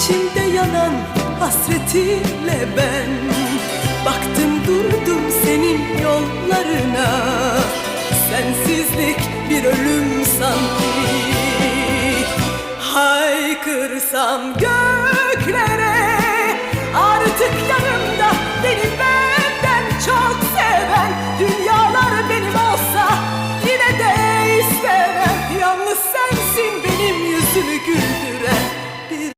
İçimde yanan hasretiyle ben. Baktım durdum senin yollarına. Sensizlik bir ölüm sanki. Haykırsam göklere Artık yanımda beni benden çok seven Dünyalar benim olsa yine de istemem. Yalnız sensin benim yüzümü gül.